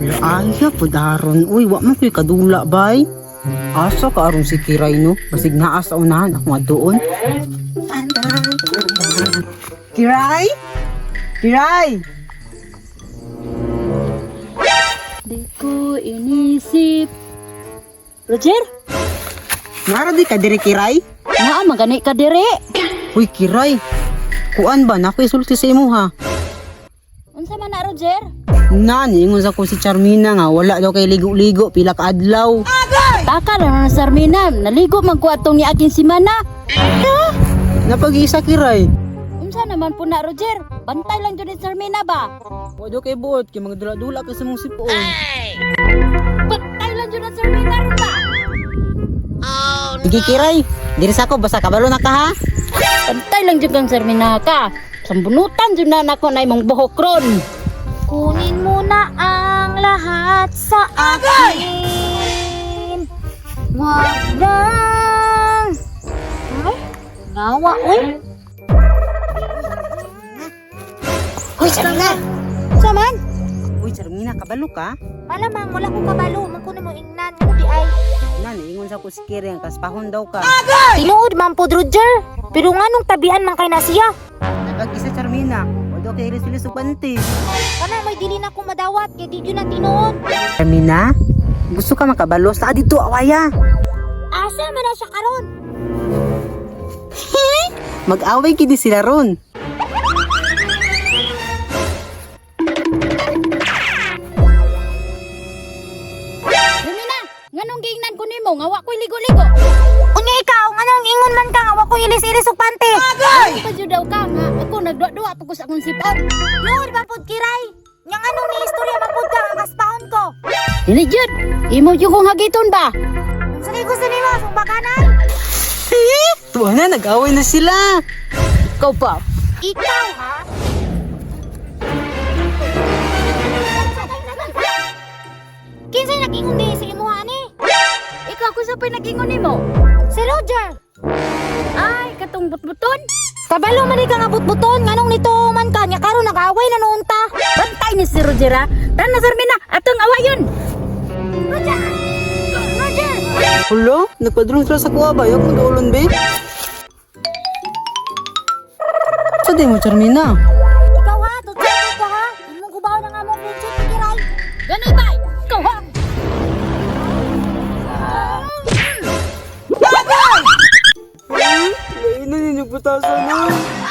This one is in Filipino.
Laaya po daron. Uy, wa man ko'y kadula, bay. Asa ka aron si Kiray, no? Basig naa sa unahan, ako nga doon. Kiray? Kiray! Di ko inisip. Roger, Nara di ka diri, Kiray? naa magani ka dire. Uy, Kiray. Kuan ba? Nako'y sulti sa imo, ha? Unsa man na Roger? Nani, ingon sa ko si Charmina nga, wala daw kay ligo-ligo, pila ka adlaw. Taka lang na Sarmina, naligo man ko atong ni aking simana. Napag-isa, Kiray. Unsa naman po na Roger? Bantay lang jud ni Sarmina ba? Wado kay buot, kay mga dula-dula ka sa mong sipoon. Bantay lang jud ang Sarmina ron ba? Sige, Kiray. Diri sa ko, basta kabalo na ka, ha? Bantay lang jud kang Sarmina ka. Sambunutan jud na nako na imong buhok ron. Kunin mo na ang lahat sa akin. Wag lang. Ay, nawa, uy. Uy, Charmina! Saman, Uy, Charmina, kabalo ka? malamang wala ko kabalo. Magkunin mo ingnan. Ano di ay? Nani, ingon sa Kiray, ang kaspahon daw ka. Tinuod man po, Roger. Pero nga nung tabian man kay na siya. Kay ug panty. Kana may dili na ko madawat. Kaya di yun na tinuod. Charmina, gusto ka makabalo? Sa dito, awaya. Asa man na siya karon? Mag-away kidi sila ron. Sarmina, nganong giingnan ko nimo nga wa ko'y ligo-ligo? Unya ikaw, nga nang ingon man ka nga wa ko ilis-ilis og panty. Ano pa jud daw ka nga ako nagduwa-duwa pa ko sa akong sipon. Lord, mapod kiray. Yang anong ni istorya mapod ka nga kaspahon ko. Dili jud, imo jud kong hagiton ba? Sa gusto nimo, sumbakanay. Tuwa na, nag-away na sila. Ikaw pa. Ikaw, ha? Kinsay nag-ingon din sa imo, ani? Ikaw kung sa pinagingon nimo. Si Roger. Ay, katong butbuton. Kabalo man ka nga butbuton, nganong nito man ka, nya karon nag-away na noon ta. Bantay ni si Rogera. Tana Sarmina, atong awayon. Roger! Roger! Hulo, nagpadulong sila sa kuwa ba? Yung dulon, be. Sa di mo, Charmina? 5,000 na!